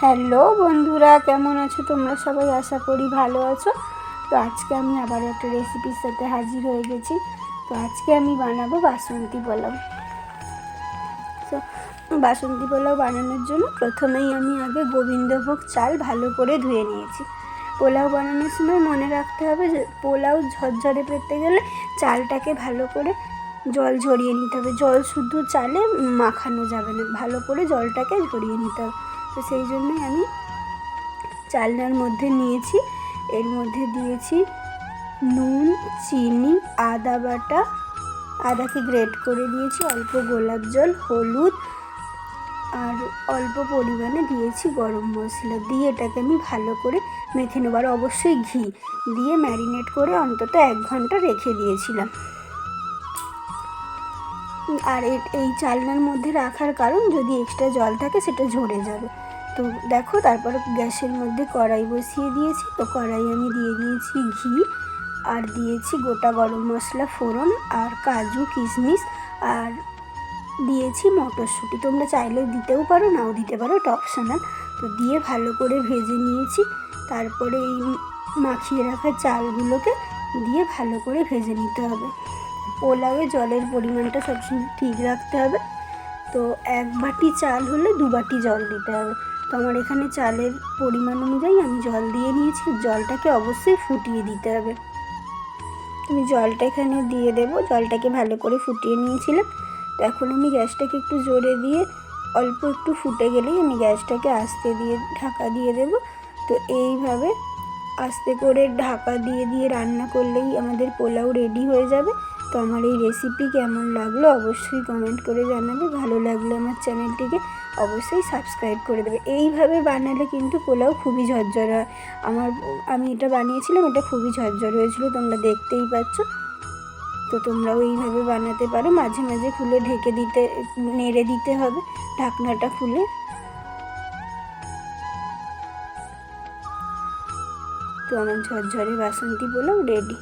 Hello বন্ধুরা, কেমন আছো তোমরা সবাই? আশা করি ভালো আছো। তো আজকে আমি আবার একটা রেসিপির সাথে হাজির হয়ে গেছি। তো আজকে আমি বানাবো বাসন্তী পোলাও। তো বাসন্তী পোলাও বানানোর জন্য প্রথমেই আমি আগে গোবিন্দভোগ চাল ভালো করে ধুয়ে নিয়েছি। পোলাও বানানোর সময় মনে রাখতে হবে যে, পোলাও ঝরঝরে পেতে গেলে চালটাকে ভালো করে জল ঝরিয়ে নিতে হবে। জল শুধু চালে মাখানো যাবে না, ভালো করে জলটাকে ঝরিয়ে নিতে হবে। তো সেই জন্যই আমি চালনার মধ্যে নিয়েছি। এর মধ্যে দিয়েছি নুন, চিনি, আদা বাটা। আদাকে গ্রেট করে দিয়েছি, অল্প গোলাপ জল, হলুদ। আর অল্প পরিমাণে দিয়েছি গরম মশলা। দিয়ে এটাকে আমি ভালো করে মেখে নেব। আর অবশ্যই ঘি দিয়ে ম্যারিনেট করে অন্তত এক ঘণ্টা রেখে দিয়েছিলাম। আর এই চালনার মধ্যে রাখার কারণ যদি এক্সট্রা জল থাকে সেটা ঝরে যাবে। তো দেখো, তারপর গ্যাসের মধ্যে কড়াই বসিয়ে দিয়েছি। তো কড়াই আমি দিয়ে দিয়েছি ঘি আর দিয়েছি গোটা গরম মশলা, ফোড়ন আর কাজু, কিশমিশ আর দিয়েছি মটরশুঁটি। তোমরা চাইলে দিতেও পারো, নাও দিতে পারো, এটা অপশনাল তো দিয়ে ভালো করে ভেজে নিয়েছি। তারপরে এই মাখিয়ে রাখা চালগুলোকে দিয়ে ভালো করে ভেজে নিতে হবে। পোলাওয়ে জলের পরিমাণটা সবসময় ঠিক রাখতে হবে। তো এক বাটি চাল হলে দু বাটি জল দিতে হবে। তো আমার এখানে চালের পরিমাণ অনুযায়ী আমি জল দিয়ে নিয়েছি, জলটাকে অবশ্যই ফুটিয়ে দিতে হবে। আমি জলটা এখানে দিয়ে দেবো, জলটাকে ভালো করে ফুটিয়ে নিয়েছিলাম। তো এখন আমি গ্যাসটাকে একটু জোরে দিয়ে অল্প একটু ফুটে গেলেই আমি গ্যাসটাকে আস্তে দিয়ে, ঢাকা দিয়ে দেবো। তো এইভাবে আস্তে করে ঢাকা দিয়ে দিয়ে রান্না করলেই আমাদের পোলাও রেডি হয়ে যাবে। তো আমার এই রেসিপি কেমন লাগল অবশ্যই কমেন্ট করে জানাবে। ভালো লাগলে আমার চ্যানেলটিকে অবশ্যই সাবস্ক্রাইব করে দেবে। এইভাবে বানালে কিন্তু পোলাও খুবই ঝরঝরে হয়। আমার, আমি এটা বানিয়েছিলাম, এটা খুবই ঝরঝরে হয়েছিল, তোমরা দেখতেই পাচ্ছ। তো তোমরাও এইভাবে বানাতে পারো। মাঝে মাঝে খুলে ঢেকে দিতে, নেড়ে দিতে হবে। ঢাকনাটা খুলে তো আমার ঝরঝরে বাসন্তী পোলাও রেডি